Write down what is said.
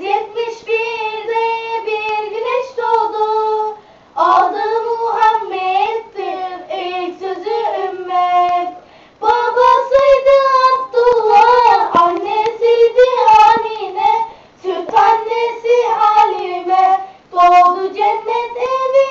171'de bir güneş doğdu. Adı Muhammed'dir ilk sözü ümmet. Babasıydı Abdullah, annesiydi Amine. Süt annesi Halime, doğdu cennet evi.